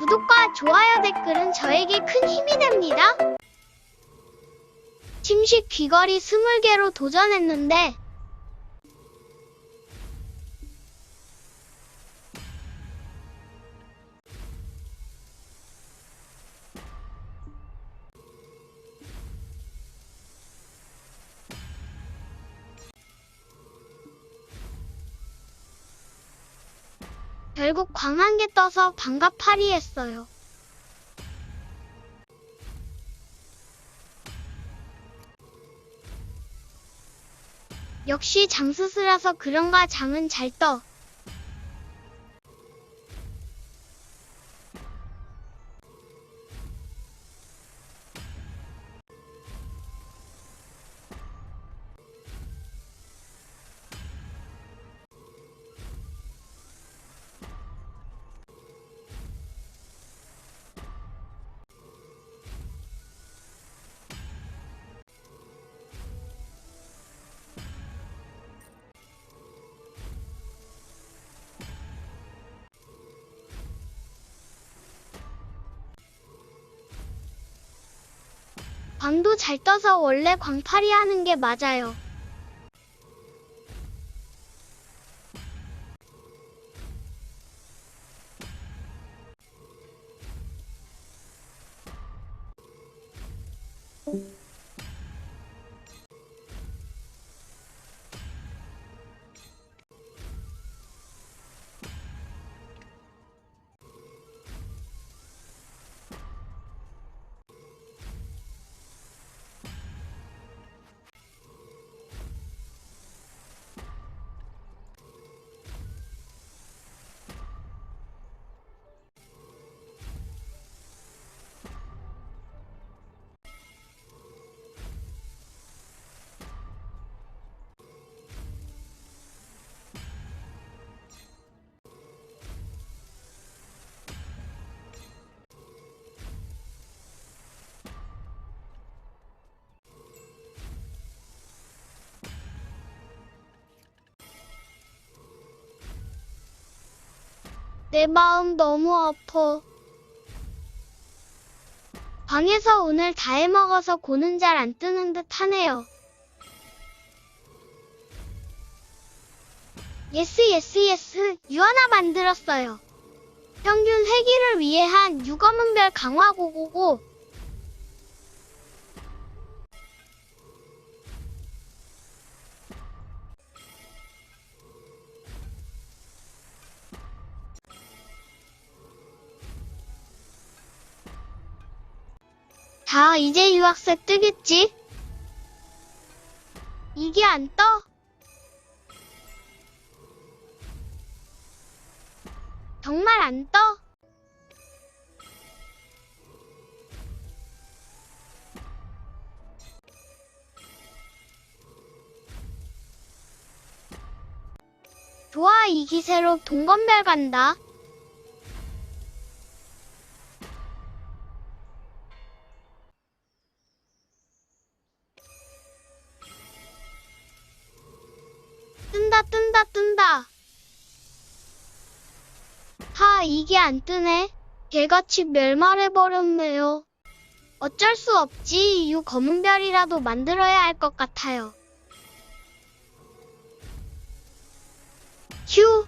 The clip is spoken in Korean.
구독과 좋아요 댓글은 저에게 큰 힘이 됩니다. 침식 귀걸이 20개로 도전했는데 결국 광한개 떠서 반갑파리 했어요. 역시 장수스라서 그런가 장은 잘 떠. 광도 잘 떠서 원래 광파리 하는 게 맞아요. 내 마음 너무 아파. 방에서 오늘 다 해먹어서 고는 잘 안 뜨는 듯 하네요. 예스 예스 예스 유 하나 만들었어요. 평균 회기를 위해 한 유검은별 강화 고고고 다 이제 유학생 뜨겠지? 이게 안 떠? 정말 안 떠? 좋아, 이 기세로 동건별 간다. 뜬다, 뜬다, 뜬다. 하, 이게 안 뜨네. 개같이 멸말해버렸네요. 어쩔 수 없지. 유 검은 별이라도 만들어야 할 것 같아요. 휴.